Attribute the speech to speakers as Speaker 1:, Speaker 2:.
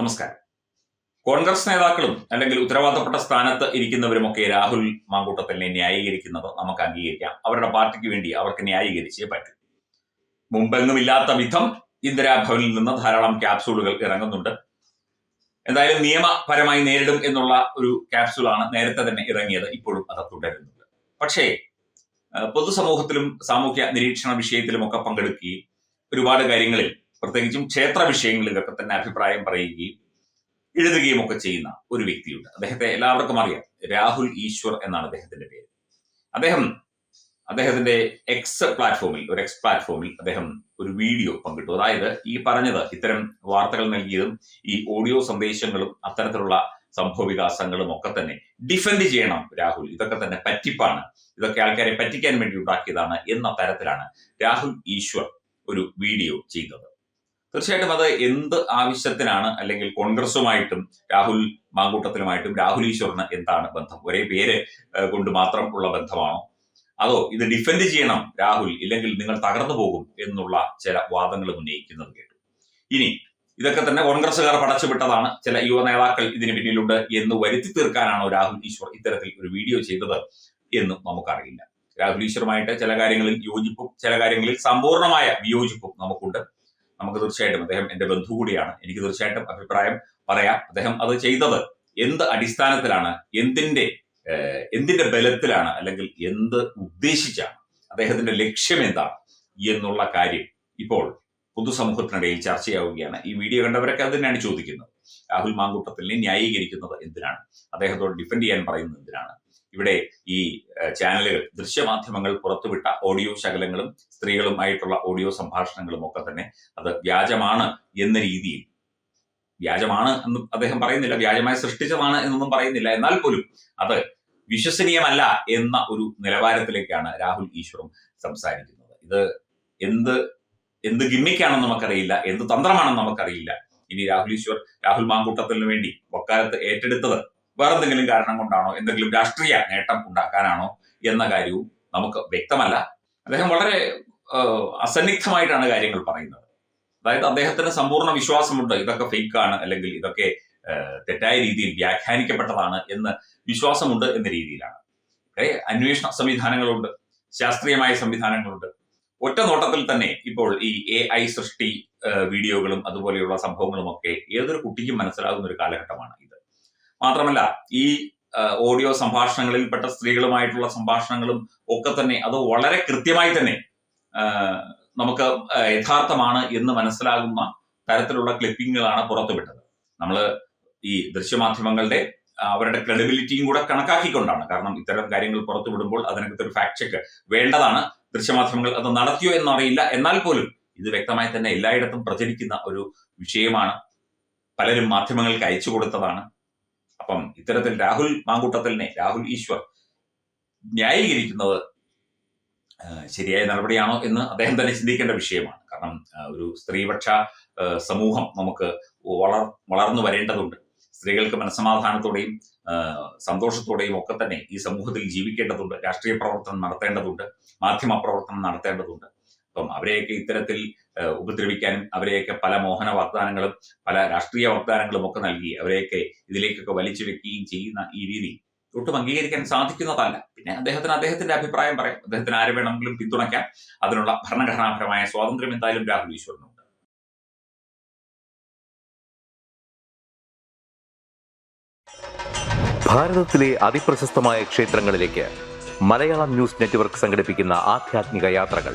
Speaker 1: നമസ്കാരം. കോൺഗ്രസ് നേതാക്കളും അല്ലെങ്കിൽ ഉത്തരവാദപ്പെട്ട സ്ഥാനത്ത് ഇരിക്കുന്നവരുമൊക്കെ രാഹുൽ മാങ്കൂട്ടത്തിനെ ന്യായീകരിക്കുന്നത് നമുക്ക് അംഗീകരിക്കാം. അവരുടെ പാർട്ടിക്ക് വേണ്ടി അവർക്ക് ന്യായീകരിച്ചേ പറ്റൂ. മുമ്പെങ്ങുമില്ലാത്ത വിധം ഇന്ദിരാഭവനിൽ നിന്ന് ധാരാളം ക്യാപ്സൂളുകൾ ഇറങ്ങുന്നുണ്ട്. എന്തായാലും നിയമപരമായി നേരിടും എന്നുള്ള ഒരു ക്യാപ്സൂളാണ് നേരത്തെ തന്നെ ഇറങ്ങിയത്. ഇപ്പോഴും അത് തുടരുന്നുണ്ട്. പക്ഷേ പൊതുസമൂഹത്തിലും സാമൂഹ്യ നിരീക്ഷണ വിഷയത്തിലുമൊക്കെ പങ്കെടുക്കുകയും ഒരുപാട് കാര്യങ്ങളിൽ പ്രത്യേകിച്ചും ക്ഷേത്ര വിഷയങ്ങളിലൊക്കെ തന്നെ അഭിപ്രായം പറയുകയും എഴുതുകയും ഒക്കെ ചെയ്യുന്ന ഒരു വ്യക്തിയുണ്ട്. അദ്ദേഹത്തെ എല്ലാവർക്കും അറിയാം. രാഹുൽ ഈശ്വർ എന്നാണ് അദ്ദേഹത്തിന്റെ പേര്. അദ്ദേഹം അദ്ദേഹത്തിന്റെ എക്സ് പ്ലാറ്റ്ഫോമിൽ ഒരു എക്സ് പ്ലാറ്റ്ഫോമിൽ അദ്ദേഹം ഒരു വീഡിയോ പങ്കിട്ടു. അതായത് ഈ പറഞ്ഞത് ഇത്തരം വാർത്തകൾ നൽകിയതും ഈ ഓഡിയോ സന്ദേശങ്ങളും അത്തരത്തിലുള്ള സംഭവ വികാസങ്ങളും ഒക്കെ തന്നെ ഡിഫെൻഡ് ചെയ്യണം രാഹുൽ. ഇതൊക്കെ തന്നെ പറ്റിപ്പാണ്. ഇതൊക്കെ ആൾക്കാരെ പറ്റിക്കാൻ വേണ്ടി ഉണ്ടാക്കിയതാണ് എന്ന തരത്തിലാണ് രാഹുൽ ഈശ്വർ ഒരു വീഡിയോ ചെയ്തത്. തീർച്ചയായിട്ടും അത് എന്ത് ആവശ്യത്തിനാണ് അല്ലെങ്കിൽ കോൺഗ്രസുമായിട്ടും രാഹുൽ മാങ്കൂട്ടത്തിലുമായിട്ടും രാഹുൽ ഈശ്വറിന് എന്താണ് ബന്ധം? ഒരേ പേര് കൊണ്ട് മാത്രം ഉള്ള ബന്ധമാണോ? അതോ ഇത് ഡിഫെൻഡ് ചെയ്യണം രാഹുൽ ഇല്ലെങ്കിൽ നിങ്ങൾ തകർന്നു പോകും എന്നുള്ള ചില വാദങ്ങൾ ഉന്നയിക്കുന്നത് കേട്ടു. ഇനി ഇതൊക്കെ തന്നെ കോൺഗ്രസുകാർ പടച്ചുവിട്ടതാണ്. ചില യുവ നേതാക്കൾ ഇതിന് പിന്നിലുണ്ട് എന്ന് വരുത്തി തീർക്കാനാണോ രാഹുൽ ഈശ്വർ ഇത്തരത്തിൽ ഒരു വീഡിയോ ചെയ്തത് എന്നും നമുക്കറിയില്ല. രാഹുൽ ഈശ്വറുമായിട്ട് ചില കാര്യങ്ങളിൽ യോജിപ്പും ചില കാര്യങ്ങളിൽ സമ്പൂർണമായ വിയോജിപ്പും നമുക്കുണ്ട്. നമുക്ക് തീർച്ചയായിട്ടും അദ്ദേഹം എന്റെ ബന്ധു കൂടിയാണ്. എനിക്ക് തീർച്ചയായിട്ടും അഭിപ്രായം പറയാം. അദ്ദേഹം അത് ചെയ്തത് എന്ത് അടിസ്ഥാനത്തിലാണ് എന്തിന്റെ എന്തിന്റെ ബലത്തിലാണ് അല്ലെങ്കിൽ എന്ത് ഉദ്ദേശിച്ചാണ് അദ്ദേഹത്തിന്റെ ലക്ഷ്യം എന്താണ് എന്നുള്ള കാര്യം ഇപ്പോൾ പൊതുസമൂഹത്തിനിടയിൽ ചർച്ചയാവുകയാണ്. ഈ വീഡിയോ കണ്ടവരൊക്കെ അത് തന്നെയാണ് ചോദിക്കുന്നത്. രാഹുൽ മാങ്കൂട്ടത്തിനെ ന്യായീകരിക്കുന്നത് എന്തിനാണ്? അദ്ദേഹത്തോട് ഡിഫെൻഡ് ചെയ്യാൻ പറയുന്നത് എന്തിനാണ്? ഇവിടെ ഈ ചാനലുകൾ ദൃശ്യമാധ്യമങ്ങൾ പുറത്തുവിട്ട ഓഡിയോ ശകലങ്ങളും സ്ത്രീകളുമായിട്ടുള്ള ഓഡിയോ സംഭാഷണങ്ങളും ഒക്കെ തന്നെ അത് വ്യാജമാണ് എന്ന രീതിയിൽ. വ്യാജമാണ് എന്ന് അദ്ദേഹം പറയുന്നില്ല. വ്യാജമായി സൃഷ്ടിച്ചതാണ് എന്നൊന്നും പറയുന്നില്ല. എന്നാൽ പോലും അത് വിശ്വസനീയമല്ല എന്ന ഒരു നിലവാരത്തിലേക്കാണ് രാഹുൽ ഈശ്വറും സംസാരിക്കുന്നത്. ഇത് എന്ത് എന്ത് ഗിമ്മിക്കാണെന്ന് നമുക്കറിയില്ല. എന്ത് തന്ത്രമാണെന്ന് നമുക്കറിയില്ല. ഇനി രാഹുൽ ഈശ്വർ രാഹുൽ മാങ്കൂട്ടത്തിന് വേണ്ടി വക്കാലത്ത് ഏറ്റെടുത്തത് വേറെന്തെങ്കിലും കാരണം കൊണ്ടാണോ? എന്തെങ്കിലും രാഷ്ട്രീയ നേട്ടം ഉണ്ടാക്കാനാണോ? എന്ന കാര്യവും നമുക്ക് വ്യക്തമല്ല. അദ്ദേഹം വളരെ അസന്നിഗ്ധമായിട്ടാണ് കാര്യങ്ങൾ പറയുന്നത്. അതായത് അദ്ദേഹത്തിന് സമ്പൂർണ വിശ്വാസമുണ്ട്. ഇതൊക്കെ ഫേക്ക് ആണ് അല്ലെങ്കിൽ ഇതൊക്കെ തെറ്റായ രീതിയിൽ വ്യാഖ്യാനിക്കപ്പെട്ടതാണ് എന്ന് വിശ്വാസമുണ്ട് എന്ന രീതിയിലാണ്. അന്വേഷണ സംവിധാനങ്ങളുണ്ട്. ശാസ്ത്രീയമായ സംവിധാനങ്ങളുണ്ട്. ഒറ്റ നോട്ടത്തിൽ തന്നെ ഇപ്പോൾ ഈ എ ഐ സൃഷ്ടി വീഡിയോകളും അതുപോലെയുള്ള സംഭവങ്ങളും ഒക്കെ ഏതൊരു കുട്ടിക്കും മനസ്സിലാകുന്ന ഒരു കാലഘട്ടമാണ് ഇത്. മാത്രമല്ല ഈ ഓഡിയോ സംഭാഷണങ്ങളിൽപ്പെട്ട സ്ത്രീകളുമായിട്ടുള്ള സംഭാഷണങ്ങളും ഒക്കെ തന്നെ അത് വളരെ കൃത്യമായി തന്നെ നമുക്ക് യഥാർത്ഥമാണ് എന്ന് മനസ്സിലാകുന്ന തരത്തിലുള്ള ക്ലിപ്പിങ്ങുകളാണ് പുറത്തുവിട്ടത്. നമ്മൾ ഈ ദൃശ്യമാധ്യമങ്ങളുടെ അവരുടെ ക്രെഡിബിലിറ്റിയും കൂടെ കണക്കാക്കിക്കൊണ്ടാണ്. കാരണം ഇത്തരം കാര്യങ്ങൾ പുറത്തുവിടുമ്പോൾ അതിനകത്ത് ഒരു ഫാക്ട് ചെക്ക് വേണ്ടതാണ്. ദൃശ്യമാധ്യമങ്ങൾ അത് നടത്തിയോ എന്നറിയില്ല. എന്നാൽ പോലും ഇത് വ്യക്തമായി തന്നെ എല്ലായിടത്തും പ്രചരിക്കുന്ന ഒരു വിഷയമാണ്. പലരും മാധ്യമങ്ങൾക്ക് അയച്ചു കൊടുത്തതാണ്. അപ്പം ഇത്തരത്തിൽ രാഹുൽ മാങ്കൂട്ടത്തിലിനെ രാഹുൽ ഈശ്വർ ന്യായീകരിക്കുന്നത് ശരിയായ നടപടിയാണോ എന്ന് അദ്ദേഹം തന്നെ ചിന്തിക്കേണ്ട വിഷയമാണ്. കാരണം ഒരു സ്ത്രീപക്ഷ സമൂഹം നമുക്ക് വളർ വളർന്നു വരേണ്ടതുണ്ട്. സ്ത്രീകൾക്ക് മനസ്സമാധാനത്തോടെയും സന്തോഷത്തോടെയും ഒക്കെ തന്നെ ഈ സമൂഹത്തിൽ ജീവിക്കേണ്ടതുണ്ട്. രാഷ്ട്രീയ പ്രവർത്തനം നടത്തേണ്ടതുണ്ട്. മാധ്യമ പ്രവർത്തനം നടത്തേണ്ടതുണ്ട്. അപ്പം അവരെയൊക്കെ ഇത്തരത്തിൽ ഉപദ്രവിക്കാനും അവരെയൊക്കെ പല മോഹന വാഗ്ദാനങ്ങളും പല രാഷ്ട്രീയ വാഗ്ദാനങ്ങളും ഒക്കെ നൽകി അവരെയൊക്കെ ഇതിലേക്കൊക്കെ വലിച്ചു വെക്കുകയും ചെയ്യുന്ന ഈ രീതി ഒട്ടും അംഗീകരിക്കാൻ സാധിക്കുന്നതല്ല. പിന്നെ അദ്ദേഹത്തിന് അദ്ദേഹത്തിന്റെ അഭിപ്രായം പറയാം. അദ്ദേഹത്തിന് ആരെ വേണമെങ്കിലും പിന്തുണയ്ക്കാം. അതിനുള്ള ഭരണഘടനാപരമായ സ്വാതന്ത്ര്യം എന്തായാലും രാഹുൽ ഈശ്വറിനുണ്ട്.
Speaker 2: ഭാരതത്തിലെ അതിപ്രശസ്തമായ ക്ഷേത്രങ്ങളിലേക്ക് മലയാളം ന്യൂസ് നെറ്റ്വർക്ക് സംഘടിപ്പിക്കുന്ന ആധ്യാത്മിക യാത്രകൾ.